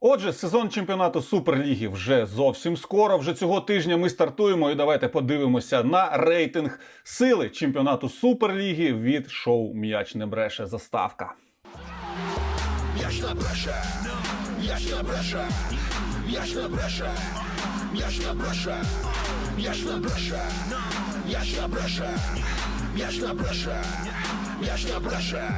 Отже, сезон чемпіонату Суперліги вже зовсім скоро. Вже цього тижня ми стартуємо. І давайте подивимося на рейтинг сили чемпіонату Суперліги від шоу М'яч не бреше заставка. М'яч не бреше, м'яч не бреше, м'яч не бреше, м'яч не бреше, м'яч не бреше, м'яч не бреше, м'яч не бреше, м'яч не бреше.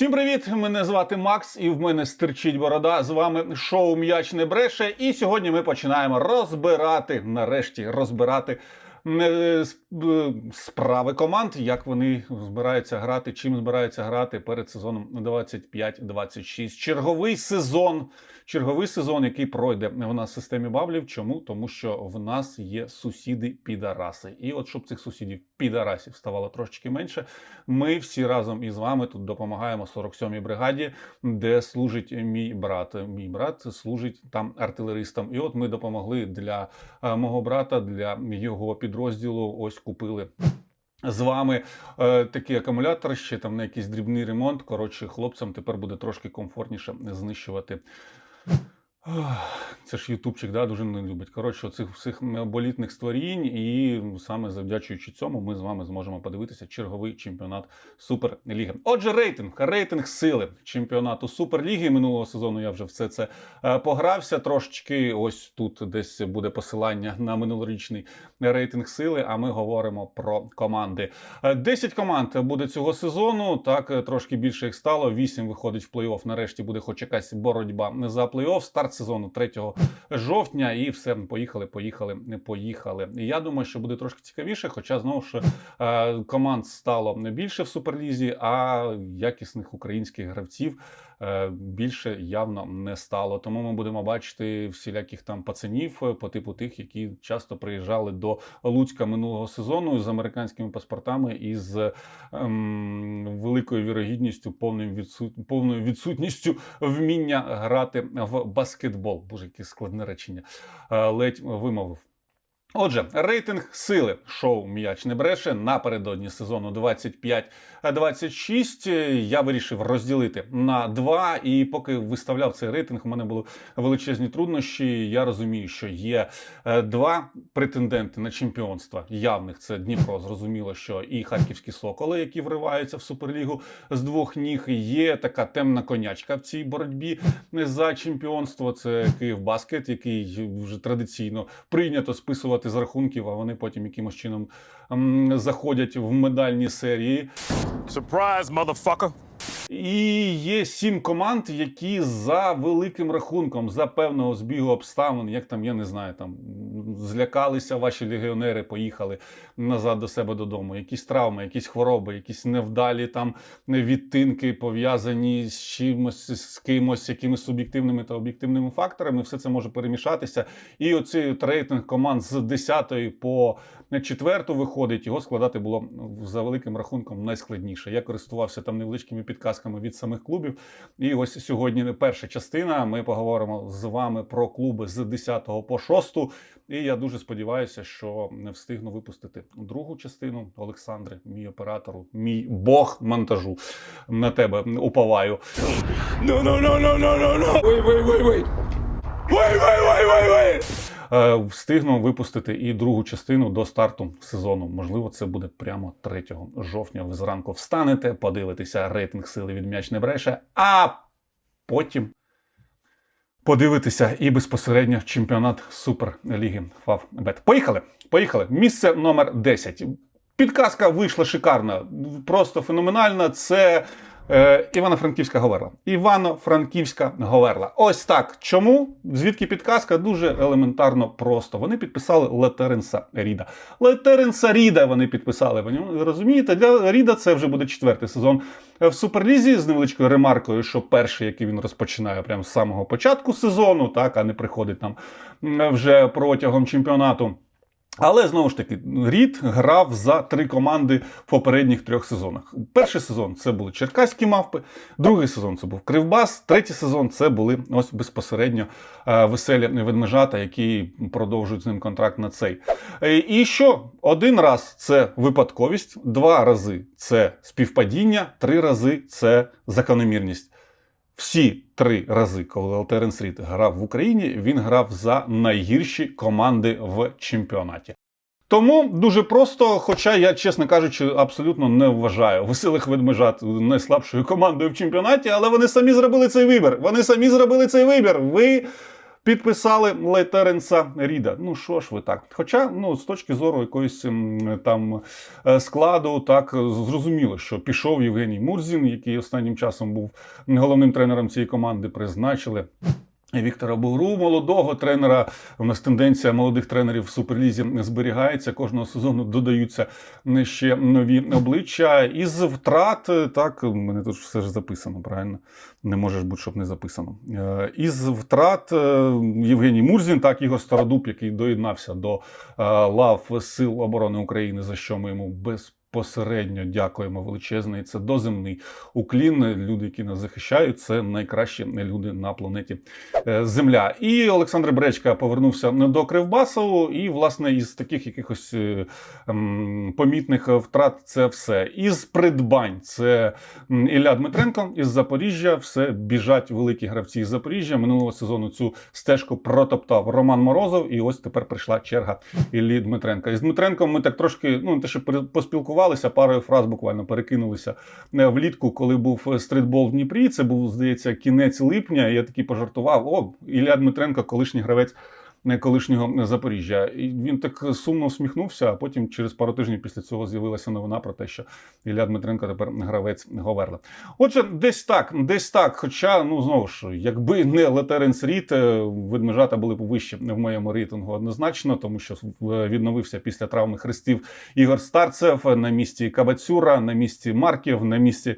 Всім привіт! Мене звати Макс, і в мене стирчить борода. З вами шоу М'яч не бреше. І сьогодні ми починаємо розбирати, нарешті розбирати справи команд, як вони збираються грати, чим збираються грати перед сезоном 25-26. Черговий сезон. Черговий сезон, який пройде в нас в системі баблів. Чому? Тому що в нас є сусіди підараси. І от щоб цих сусідів підарасів ставало трошечки менше, ми всі разом із вами тут допомагаємо 47-й бригаді, де служить мій брат. Мій брат служить там артилеристом. І от ми допомогли для е, мого брата, для його підрозділу. Ось купили. З вами е, такий акумулятор, ще там на якийсь дрібний ремонт. Коротше, хлопцям тепер буде трошки комфортніше знищувати. Це ж ютубчик, да, дуже не любить. Коротше, цих всіх болітних створінь, і саме завдячуючи цьому, ми з вами зможемо подивитися черговий чемпіонат Суперліги. Отже, рейтинг, рейтинг сили чемпіонату Суперліги. Минулого сезону я вже все це е, погрався трошечки. Ось тут десь буде посилання на минулорічний рейтинг сили. А ми говоримо про команди. Е, 10 команд буде цього сезону. Так е, трошки більше їх стало. 8 виходить в плей-офф. Нарешті буде хоч якась боротьба за плей-офф. Старт сезону 3 жовтня, і все поїхали, поїхали, не поїхали. І я думаю, що буде трошки цікавіше, хоча знову ж е, команд стало не більше в суперлізі, а якісних українських гравців більше явно не стало. Тому ми будемо бачити всіляких там пацанів е, по типу тих, які часто приїжджали до Луцька минулого сезону з американськими паспортами і з ем, великою вірогідністю, повним відсут... повною відсутністю вміння грати в баскетбол. Боже, яке складне речення. Е, ледь вимовив. Отже, рейтинг сили шоу М'яч не бреше напередодні сезону 25-26 я вирішив розділити на два. І поки виставляв цей рейтинг, у мене були величезні труднощі. Я розумію, що є е, два претенденти на чемпіонство явних. Це Дніпро, зрозуміло, що і харківські соколи, які вриваються в суперлігу з двох ніг. Є така темна конячка в цій боротьбі за чемпіонство. Це Київбаскет, який вже традиційно прийнято списувати з рахунків, а вони потім якимось чином м, заходять в медальні серії. Surprise, motherfucker. І є сім команд, які за великим рахунком, за певного збігу обставин, як там, я не знаю, там злякалися ваші легіонери, поїхали назад до себе додому. Якісь травми, якісь хвороби, якісь невдалі там відтинки пов'язані з чимось, з кимось, якимись суб'єктивними та об'єктивними факторами. Все це може перемішатися. І оцей рейтинг команд з 10 по 4 виходить, його складати було за великим рахунком найскладніше. Я користувався там невеличкими підказками від самих клубів. І ось сьогодні перша частина. Ми поговоримо з вами про клуби з 10 по 6. І я дуже сподіваюся, що не встигну випустити другу частину. Олександре, мій оператору, мій бог монтажу на тебе уповаю. No, no, no, no, no, no, no. Wait, wait, wait, wait. Wait, wait, wait, wait, wait. Е, Встигну випустити і другу частину до старту сезону. Можливо, це буде прямо 3 жовтня. Ви зранку встанете, подивитеся рейтинг сили від м'яч не бреше, а потім подивитися і безпосередньо чемпіонат Суперліги Фавбет. Поїхали! Поїхали! Місце номер 10. Підказка вийшла шикарна, просто феноменальна. Це Івано-Франківська Говерла. Івано-Франківська Говерла. Ось так. Чому? Звідки підказка? Дуже елементарно просто. Вони підписали Летеренса Ріда. Летеренса Ріда вони підписали. Ви розумієте? Для Ріда це вже буде четвертий сезон в Суперлізі з невеличкою ремаркою, що перший, який він розпочинає прямо з самого початку сезону, так, а не приходить там вже протягом чемпіонату. Але знову ж таки, Рід грав за три команди в попередніх трьох сезонах. Перший сезон це були Черкаські мавпи, другий сезон це був Кривбас, третій сезон це були ось безпосередньо е, веселі ведмежата, які продовжують з ним контракт на цей. Е, І що? Один раз це випадковість, два рази це співпадіння, три рази це закономірність. Всі три рази, коли Теренс Рід грав в Україні, він грав за найгірші команди в чемпіонаті. Тому дуже просто, хоча я, чесно кажучи, абсолютно не вважаю веселих ведмежат найслабшою командою в чемпіонаті, але вони самі зробили цей вибір. Вони самі зробили цей вибір. Ви підписали Лейтеренса Ріда. Ну що ж ви так? Хоча, ну, з точки зору якоїсь там е, складу, так зрозуміло, що пішов Євгеній Мурзін, який останнім часом був головним тренером цієї команди, призначили. Віктора Бугру, молодого тренера. У нас тенденція молодих тренерів в суперлізі зберігається. Кожного сезону додаються ще нові обличчя. Із втрат, так, мене тут все ж записано, правильно? Не може ж бути, щоб не записано. Е, Із втрат е, Євгеній Мурзін, так, Ігор Стародуб, який доєднався до е, лав Сил оборони України, за що ми йому безпосередньо дякуємо величезний. Це доземний уклін. Люди, які нас захищають, це найкращі люди на планеті е, Земля. І Олександр Бречка повернувся до Кривбасу, і, власне, із таких якихось ем, помітних втрат це все. Із придбань це Ілля Дмитренко із Запоріжжя. Все біжать великі гравці із Запоріжжя. Минулого сезону цю стежку протоптав Роман Морозов, і ось тепер прийшла черга Іллі Дмитренка. Із Дмитренком ми так трошки, ну те, що пере- поспілкувалися, парою фраз буквально перекинулися е, влітку, коли був стритбол в Дніпрі. Це був, здається, кінець липня. І я такий пожартував: о, Ілля Дмитренко, колишній гравець. Колишнього Запоріжжя, і він так сумно всміхнувся. А потім, через пару тижнів після цього, з'явилася новина про те, що Ілля Дмитренко тепер гравець Говерла. Отже, десь так, десь так. Хоча, ну знову ж, якби не Летеренс Рід, е, ведмежата були б вище в моєму рейтингу однозначно, тому що відновився після травми хрестів Ігор Старцев на місці Кабацюра, на місці Марків, на місці.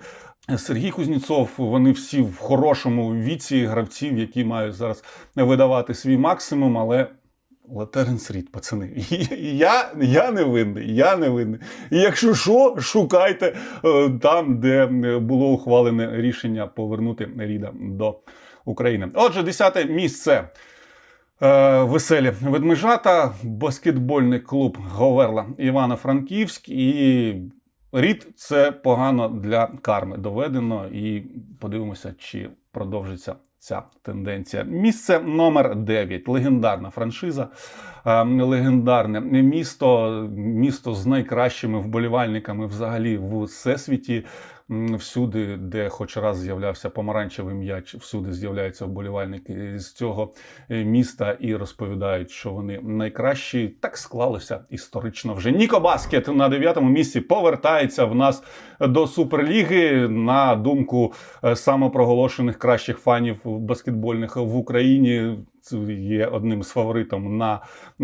Сергій Кузніцов, вони всі в хорошому віці гравців, які мають зараз видавати свій максимум, але Латеренс Рід, пацани. Я, я не винний, я не винний. І якщо що, шукайте е, там, де було ухвалене рішення повернути Ріда до України. Отже, десяте місце. Е, Веселі ведмежата, баскетбольний клуб Говерла Івано-Франківськ і Рід це погано для карми доведено. І подивимося, чи продовжиться ця тенденція. Місце номер 9. Легендарна франшиза, легендарне місто, місто з найкращими вболівальниками взагалі в всесвіті. Всюди, де хоч раз з'являвся помаранчевий м'яч, всюди з'являються вболівальники з цього е, міста і розповідають, що вони найкращі. Так склалося історично вже. Ніко Баскет на дев'ятому місці повертається в нас до Суперліги. На думку е, самопроголошених кращих фанів баскетбольних в Україні. Є одним з фаворитом на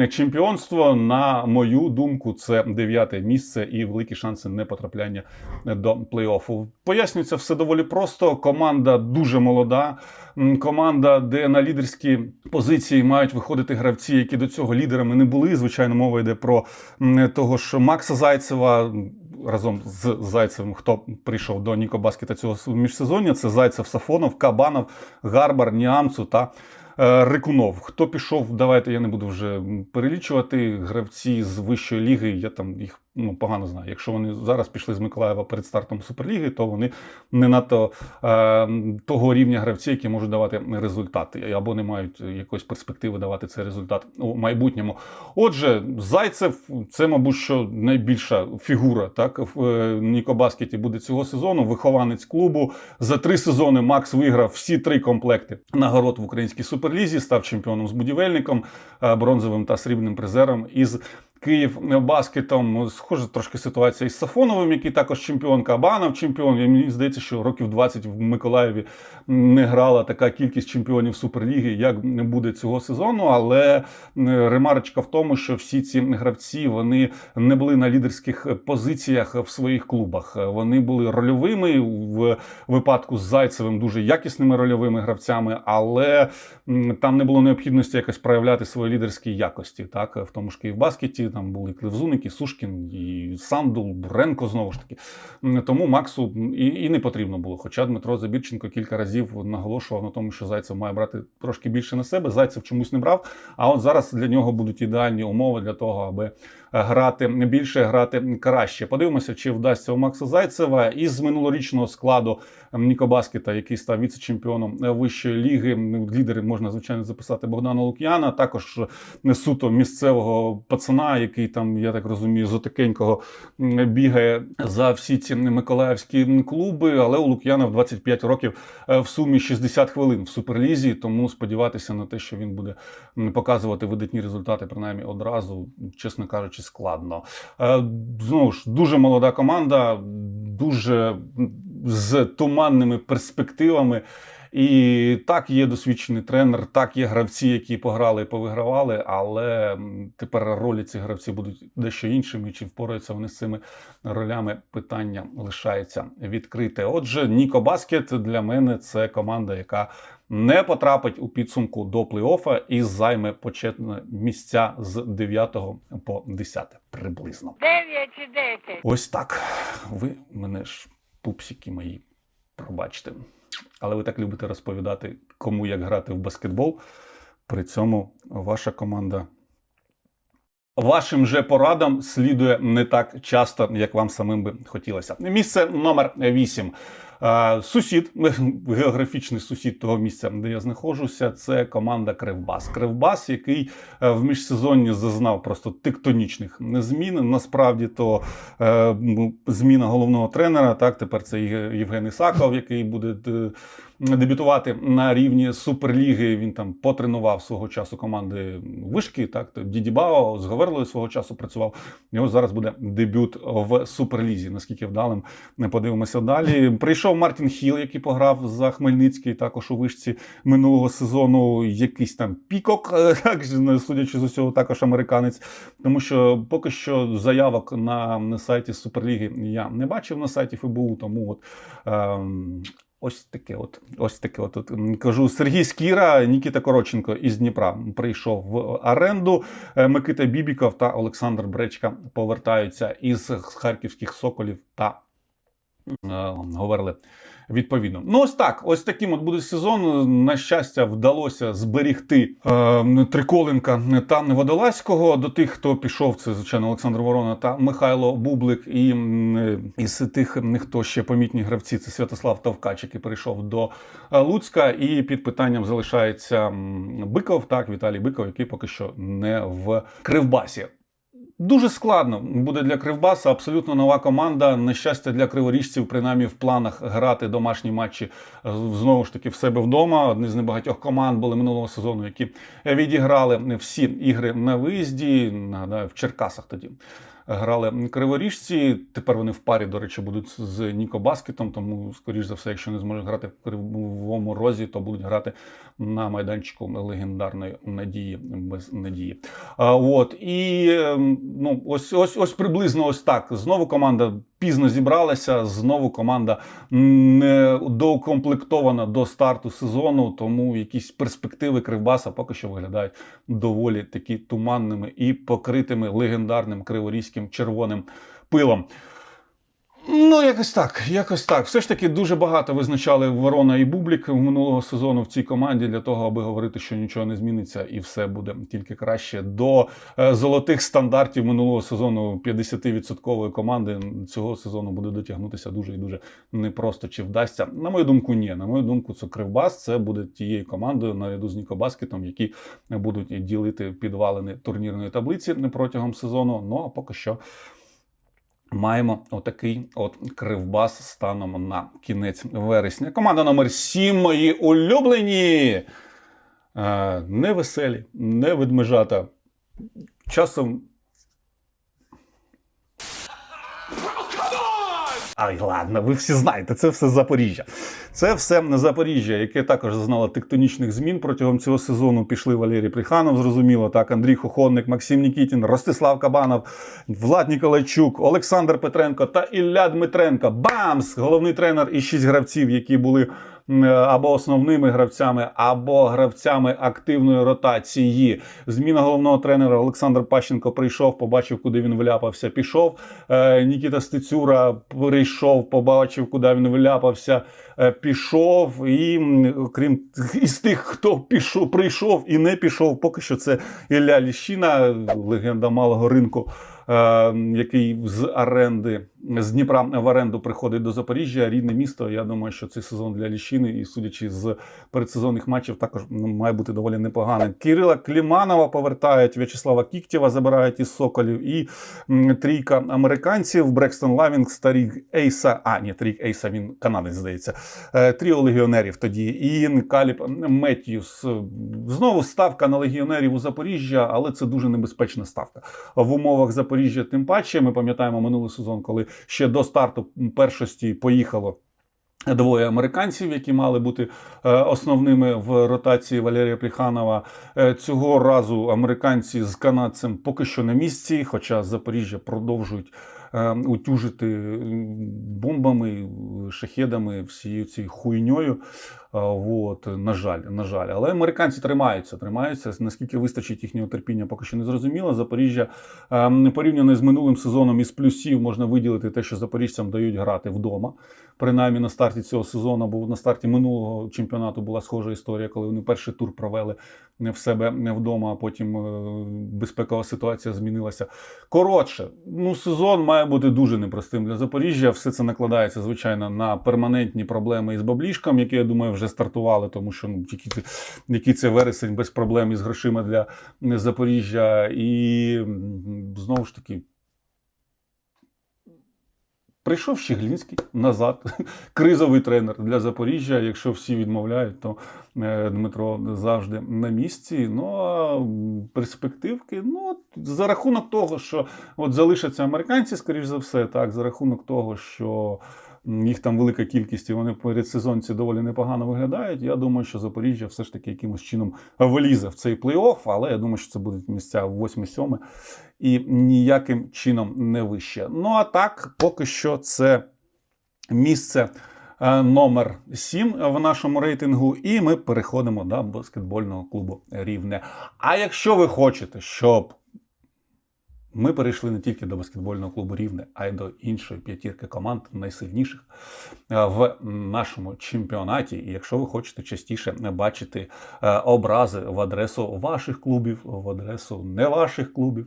чемпіонство. На мою думку, це дев'яте місце і великі шанси не потрапляння до плей-оффу. Пояснюється все доволі просто. Команда дуже молода. Команда, де на лідерські позиції мають виходити гравці, які до цього лідерами не були. Звичайно, мова йде про того ж Макса Зайцева. Разом з Зайцевим, хто прийшов до Ніко Баскета цього міжсезоння, це Зайцев, Сафонов, Кабанов, Гарбар, Ніамцу та Рикунов. Хто пішов, давайте я не буду вже перелічувати. Гравці з вищої ліги, я там їх ну, погано знаю. Якщо вони зараз пішли з Миколаєва перед стартом Суперліги, то вони не надто е, того рівня гравців, які можуть давати результати, або не мають якоїсь перспективи давати цей результат у майбутньому. Отже, Зайцев це, мабуть, що найбільша фігура так в е, Нікобаскеті буде цього сезону. Вихованець клубу за три сезони Макс виграв всі три комплекти нагород в українській суперлізі, став чемпіоном з будівельником, е, бронзовим та срібним призером із. Київ баскетом схожа трошки ситуація із Сафоновим, який також чемпіон Кабанов, чемпіон. І мені здається, що років 20 в Миколаєві не грала така кількість чемпіонів Суперліги, як не буде цього сезону. Але е, ремарочка в тому, що всі ці гравці вони не були на лідерських позиціях в своїх клубах. Вони були рольовими в випадку з Зайцевим, дуже якісними рольовими гравцями, але там не було необхідності якось проявляти свої лідерські якості. Так, в тому ж Київбаскеті там були Кливзуник, і Сушкін, і Сандул, Буренко знову ж таки. Тому Максу і, і не потрібно було. Хоча Дмитро Забірченко кілька разів наголошував на тому, що Зайцев має брати трошки більше на себе. Зайцев чомусь не брав. А от зараз для нього будуть ідеальні умови для того, аби грати більше, грати краще. Подивимося, чи вдасться у Макса Зайцева із минулорічного складу Ніко Баскета, який став віце-чемпіоном вищої ліги. Лідери можна звичайно записати Богдана Лук'яна, також е, суто місцевого пацана, який там, я так розумію, з отакенького бігає за всі ці миколаївські клуби. Але у Лук'яна в 25 років е, в сумі 60 хвилин в суперлізі. Тому сподіватися на те, що він буде показувати видатні результати, принаймні одразу, чесно кажучи, складно. Е, Знову ж дуже молода команда, дуже з туманними перспективами. І так є досвідчений тренер, так є гравці, які пограли і повигравали, але тепер ролі цих гравців будуть дещо іншими. Чи впораються вони з цими ролями? Питання лишається відкрите. Отже, Ніко Баскет для мене це команда, яка не потрапить у підсумку до плей-оффа і займе почетне місця з 9 по 10 приблизно. Дев'ять чи десять. Ось так. Ви мене ж пупсики мої, пробачте. Але ви так любите розповідати, кому як грати в баскетбол. При цьому ваша команда вашим же порадам слідує не так часто, як вам самим би хотілося. Місце номер 8. Сусід, географічний сусід того місця, де я знаходжуся, це команда Кривбас. Кривбас, який е, в міжсезонні зазнав просто тектонічних змін. Насправді то е, ну, зміна головного тренера. Так, тепер це Євген Ісаков, який буде е, дебютувати на рівні Суперліги. Він там потренував свого часу команди вишки. Так, то Діді Бао з Говерлою свого часу працював. Ось зараз буде дебют в Суперлізі. Наскільки вдалим, не подивимося далі. Прийшов Мартін Хіл, який пограв за Хмельницький, також у вишці минулого сезону. Якийсь там пікок, е, так судячи з усього, також американець. Тому що поки що заявок на, сайті Суперліги я не бачив на сайті ФБУ, тому от. Ем, Ось таке, от ось таке. От, от кажу Сергій Скіра, Нікіта Короченко із Дніпра прийшов в оренду. Е, Микита Бібіков та Олександр Бречка повертаються із харківських соколів та е, говорили відповідно. Ну, ось так. Ось таким от буде сезон. На щастя, вдалося зберігти е, Триколенка та Водолазького. До тих, хто пішов, це звичайно Олександр Ворона та Михайло Бублик. І із тих, хто ще помітні гравці, це Святослав Товкач, який перейшов до е, Луцька. І під питанням залишається Биков, так, Віталій Биков, який поки що не в Кривбасі. Дуже складно буде для Кривбаса. Абсолютно нова команда. На щастя, для криворіжців, принаймні в планах грати домашні матчі е, знову ж таки в себе вдома. Одні з небагатьох команд були минулого сезону, які відіграли всі ігри на виїзді. Нагадаю, в Черкасах тоді. Грали криворіжці. Тепер вони в парі, до речі, будуть з Ніко Баскетом. Тому, скоріш за все, якщо не зможуть грати в кривому розі, то будуть грати на майданчику легендарної надії без надії. А, от і ем, ну, ось, ось, ось приблизно ось так. Знову команда пізно зібралася. Знову команда не доукомплектована до старту сезону. Тому якісь перспективи Кривбаса поки що виглядають доволі такі туманними і покритими легендарним криворізьким червоним пилом. Ну, якось так, якось так. Все ж таки дуже багато визначали Ворона і Бублік в минулого сезону в цій команді для того, аби говорити, що нічого не зміниться і все буде тільки краще. До е, золотих стандартів минулого сезону 50% команди цього сезону буде дотягнутися дуже і дуже непросто. Чи вдасться? На мою думку, ні. На мою думку, це Кривбас. Це буде тією командою наряду з Нікобаскетом, які будуть ділити підвалини турнірної таблиці протягом сезону. Ну а поки що. Маємо отакий от кривбас станом на кінець вересня. Команда номер 7 мої улюблені. Е, не веселі, не ведмежата. Часом. Ай, ладно, ви всі знаєте, це все Запоріжжя. Це все Запоріжжя, яке також зазнало тектонічних змін протягом цього сезону. Пішли Валерій Приханов, зрозуміло, так, Андрій Хохонник, Максим Нікітін, Ростислав Кабанов, Влад Ніколайчук, Олександр Петренко та Ілля Дмитренко. Бамс! Головний тренер і шість гравців, які були або основними гравцями, або гравцями активної ротації. Зміна головного тренера Олександр Пащенко прийшов, побачив, куди він вляпався, пішов. Е, Нікіта Стецюра прийшов, побачив, куди він вляпався, е, пішов. І крім із тих, хто пішов, прийшов і не пішов, поки що це Ілля Ліщина, легенда малого ринку. е, Який з оренди з Дніпра в оренду приходить до Запоріжжя, рідне місто. Я думаю, що цей сезон для Ліщини, і судячи з передсезонних матчів, також ну, має бути доволі непоганим. Кирила Кліманова повертають, В'ячеслава Кіктєва забирають із Соколів, і трійка американців Брекстон Лавінг, Старік Ейса. А, ні, Трік Ейса, він канадець, здається. Е, Тріо легіонерів тоді. І Каліб Меттьюс. Знову ставка на легіонерів у Запоріжжя, але це дуже небезпечна ставка. В умовах Запоріжжя, тим паче, ми пам'ятаємо минулий сезон, коли ще до старту першості поїхало. Двоє американців, які мали бути е, основними в ротації Валерія Пліханова. Е, Цього разу американці з канадцем поки що на місці, хоча Запоріжжя продовжують утюжити бомбами, шахедами, всією цією хуйньою. От, на жаль, на жаль. Але американці тримаються, тримаються. Наскільки вистачить їхнього терпіння, поки що не зрозуміло. Запоріжжя ем, порівняно з минулим сезоном із плюсів можна виділити те, що запоріжцям дають грати вдома. Принаймні на старті цього сезону, бо на старті минулого чемпіонату була схожа історія, коли вони перший тур провели в себе не вдома, а потім е, безпекова ситуація змінилася. Коротше, ну сезон має бути дуже непростим для Запоріжжя. Все це накладається, звичайно, на перманентні проблеми із баблішком, які я думаю вже стартували, тому що ну тільки це, який це вересень без проблем із грошима для Запоріжжя, і знову ж таки. Прийшов Щеглінський назад, кризовий тренер для Запоріжжя. Якщо всі відмовляють, то е, Дмитро завжди на місці. Ну а перспективки, ну за рахунок того, що от залишаться американці, скоріш за все, так, за рахунок того, що їх там велика кількість, і вони перед сезонці доволі непогано виглядають. Я думаю, що Запоріжжя все ж таки якимось чином влізе в цей плей-офф, але я думаю, що це будуть місця 8-7 і ніяким чином не вище. Ну а так, поки що це місце е, номер 7 в нашому рейтингу, і ми переходимо до баскетбольного клубу Рівне. А якщо ви хочете, щоб ми перейшли не тільки до баскетбольного клубу Рівне, а й до іншої п'ятірки команд найсильніших е, в нашому чемпіонаті. І якщо ви хочете частіше бачити е, образи в адресу ваших клубів, в адресу не ваших клубів.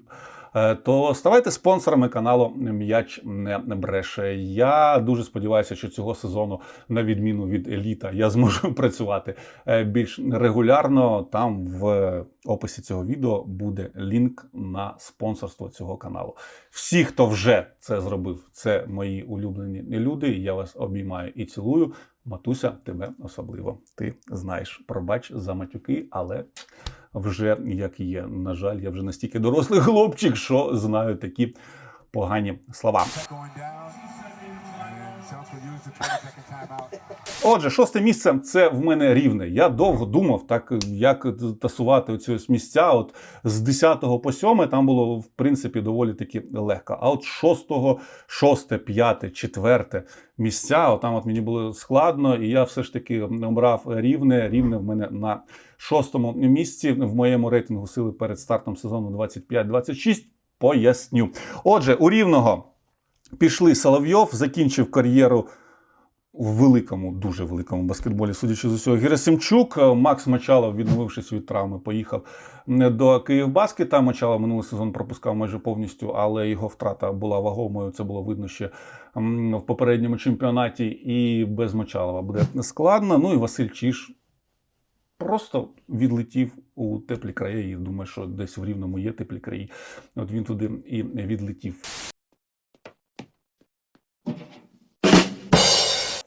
Е, То ставайте спонсорами каналу М'яч не бреше. Я дуже сподіваюся, що цього сезону, на відміну від еліта, я зможу працювати е, більш регулярно. Там в описі цього відео буде лінк на спонсорство цього каналу. Всі, хто вже це зробив, це мої улюблені люди. Я вас обіймаю і цілую. Матуся, тебе особливо. Ти знаєш, пробач за матюки, але вже як є. На жаль, я вже настільки дорослий хлопчик, що знаю такі погані слова. Отже, шосте місце це в мене рівне. Я довго думав, так як тасувати ось місця. От з 10 по 7 там було в принципі доволі таки легко. А от 6, 6, 5, 4 місця, от там от мені було складно, і я все ж таки обрав рівне. Рівне в мене на шостому місці в моєму рейтингу сили перед стартом сезону 25-26. Поясню. Отже, у рівного пішли Соловйов, закінчив кар'єру у великому, дуже великому баскетболі, судячи з усього, Герасимчук. Е, Макс Мочалов, відновившись від травми, поїхав е, до Київбаскета. Мочалов минулий сезон пропускав майже повністю, але його втрата була вагомою. Це було видно ще в попередньому чемпіонаті. І без Мочалова буде складно. Ну і Василь Чіш. Просто відлетів у теплі краї. Думаю, що десь в рівному є теплі краї. От він туди і відлетів.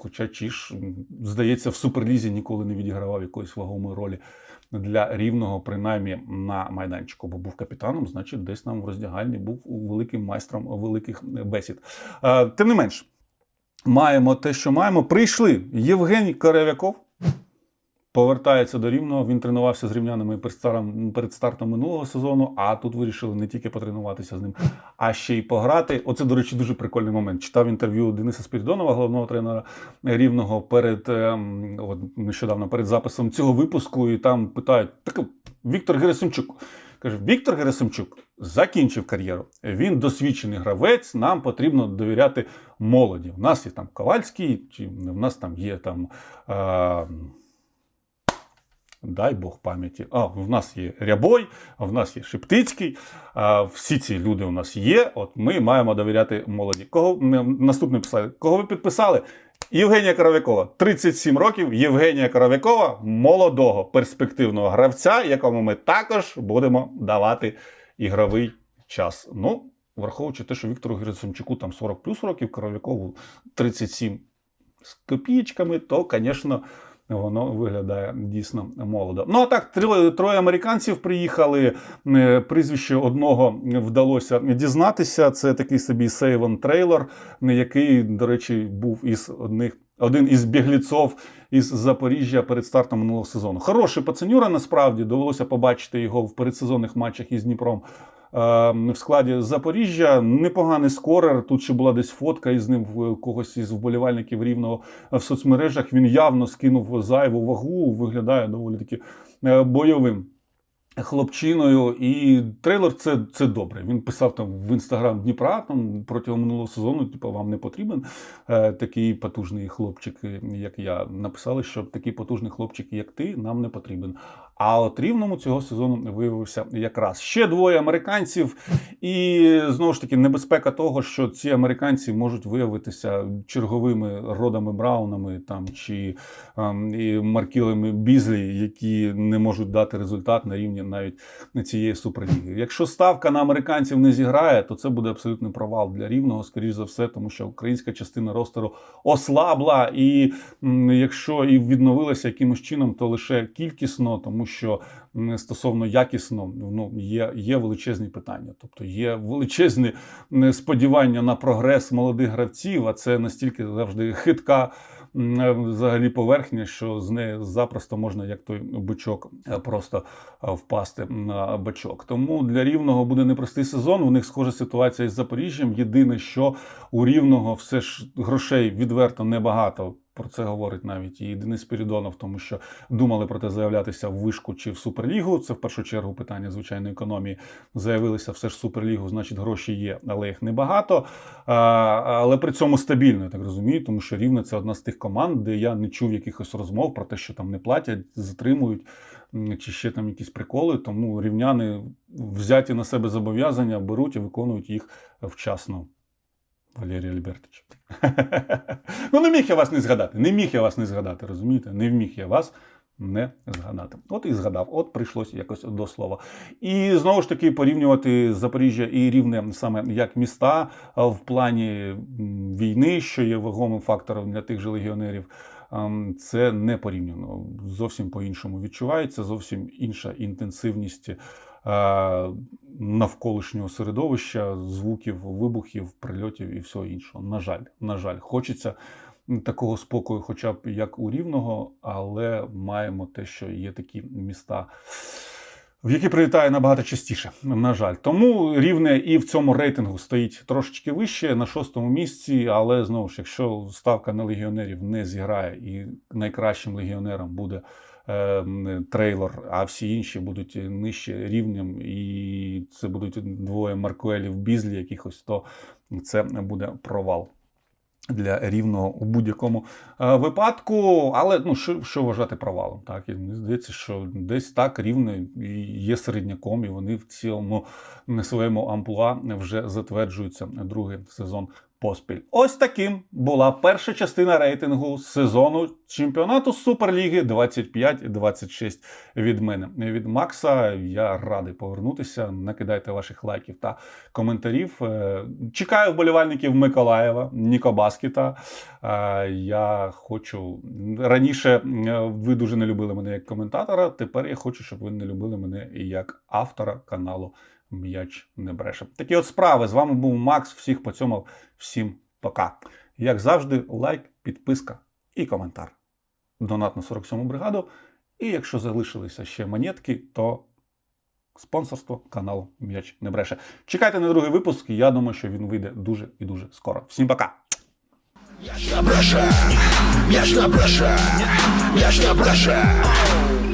Хоча Чіш, здається, в суперлізі ніколи не відігравав якоїсь вагомої ролі для рівного, принаймні на майданчику, бо був капітаном, значить, десь нам в роздягальні був великим майстром великих бесід. Е, Тим не менш, маємо те, що маємо. Прийшли Євгеній Корев'яков. Повертається до рівного. Він тренувався з рівнянами перед стартом, минулого сезону. А тут вирішили не тільки потренуватися з ним, а ще й пограти. Оце, до речі, дуже прикольний момент. Читав інтерв'ю Дениса Спірідонова, головного тренера рівного, перед ем, от нещодавно перед записом цього випуску, і там питають: так Віктор Герасимчук. Каже, Віктор Герасимчук закінчив кар'єру. Він досвідчений гравець. Нам потрібно довіряти молоді. У нас є там Ковальський, чи в нас там є там. Е, Дай Бог пам'яті. А, в нас є Рябой, а в нас є Шептицький. А, всі ці люди у нас є. От ми маємо довіряти молоді. Кого наступне писали? Кого ви підписали? Євгенія Коровякова, 37 років. Євгенія Коровякова, молодого перспективного гравця, якому ми також будемо давати ігровий час. Ну, враховуючи те, що Віктору Герасимчуку там 40 плюс років, Коровякову 37 з копійками, то, звісно, воно виглядає дійсно молодо. Ну а так, троє, американців приїхали. Е, Прізвище одного вдалося дізнатися. Це такий собі Сейвон Трейлор, який, до речі, був із одних. Один із бігліцов із Запоріжжя перед стартом минулого сезону. Хороший пацанюра, насправді довелося побачити його в передсезонних матчах із Дніпром е, в складі Запоріжжя. Непоганий скорер. Тут ще була десь фотка із ним в когось із вболівальників рівного в соцмережах. Він явно скинув зайву вагу, виглядає доволі таки е, бойовим. Хлопчиною, і трейлер це, це добре. Він писав там в інстаграм Дніпра там протягом минулого сезону. Типу, вам не потрібен е, такий потужний хлопчик, як я. Написали, що такий потужний хлопчик, як ти, нам не потрібен. А от рівному цього сезону виявився якраз ще двоє американців, і знову ж таки небезпека того, що ці американці можуть виявитися черговими родами Браунами там чи ем, і Маркілами Бізлі, які не можуть дати результат на рівні навіть цієї суперліги. Якщо ставка на американців не зіграє, то це буде абсолютний провал для рівного, скоріш за все, тому що українська частина ростеру ослабла, і м, якщо і відновилася якимось чином, то лише кількісно, тому що стосовно якісно ну, є, є величезні питання. Тобто є величезні сподівання на прогрес молодих гравців, а це настільки завжди хитка. Взагалі поверхня, що з неї запросто можна, як той бичок, е, просто е, впасти на бачок. Тому для рівного буде непростий сезон. У них схожа ситуація із Запоріжжям. Єдине, що у рівного все ж грошей відверто небагато. Про це говорить навіть і Денис Спірідонов, тому що думали про те заявлятися в вишку чи в суперлігу. Це в першу чергу питання звичайної економії. Заявилися все ж суперлігу, значить гроші є, але їх небагато. А, але при цьому стабільно, я так розумію, тому що рівне це одна з тих команд, де я не чув якихось розмов про те, що там не платять, затримують чи ще там якісь приколи. Тому рівняни взяті на себе зобов'язання беруть і виконують їх вчасно. Валерій Альбертович. ну, не міг я вас не згадати. Не міг я вас не згадати, розумієте? Не міг я вас не згадати. От і згадав, от прийшлося якось до слова. І знову ж таки порівнювати Запоріжжя і Рівне саме як міста в плані війни, що є вагомим фактором для тих же легіонерів. Це не порівняно. Зовсім по-іншому відчувається, зовсім інша інтенсивність навколишнього середовища, звуків, вибухів, прильотів і всього іншого. На жаль, на жаль, хочеться такого спокою, хоча б як у Рівного, але маємо те, що є такі міста. В які прилітає набагато частіше, на жаль. Тому рівне і в цьому рейтингу стоїть трошечки вище на шостому місці. Але знову ж, якщо ставка на легіонерів не зіграє, і найкращим легіонером буде е, трейлор, а всі інші будуть нижче рівнем, і це будуть двоє Маркуелів Бізлі якихось, то це буде провал. Для рівного у будь-якому е, випадку, але ну що, що вважати провалом? Так і мені здається, що десь так рівне і є середняком, і вони в цілому на своєму амплуа вже затверджуються другий сезон поспіль. Ось таким була перша частина рейтингу сезону чемпіонату Суперліги 25-26 від мене. Від Макса я радий повернутися. Накидайте ваших лайків та коментарів. Е, Чекаю вболівальників Миколаєва, Ніко Баскіта. Е, Я хочу раніше е, ви дуже не любили мене як коментатора. Тепер я хочу, щоб ви не любили мене як автора каналу М'яч не бреше. Такі от справи. З вами був Макс. Всіх поцьомав. Всім пока. Як завжди, лайк, підписка і коментар. Донат на 47-му бригаду. І якщо залишилися ще монетки, то спонсорство каналу М'яч не бреше. Чекайте на другий випуск. Я думаю, що він вийде дуже і дуже скоро. Всім пока! М'яч на бреше, м'яч на бреше, м'яч на бреше.